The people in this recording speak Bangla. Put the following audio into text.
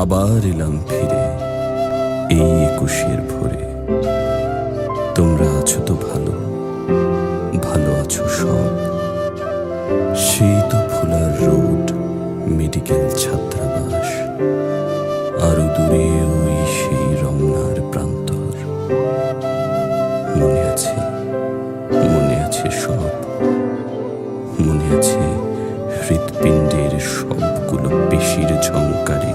আবার এলাম ফিরে, এই একুশের ভোরে। তোমরা আছো তো ভালো ভালো আছো সব। সেই তো ফুলার রোড, মেডিকেল ছাত্রাবাস। আরও দূরে ওই সেই রমনার প্রান্তর। মনে আছে মনে আছে সব। মনে আছে হৃৎপিণ্ডের সবগুলো পেশির ঝঙ্কারে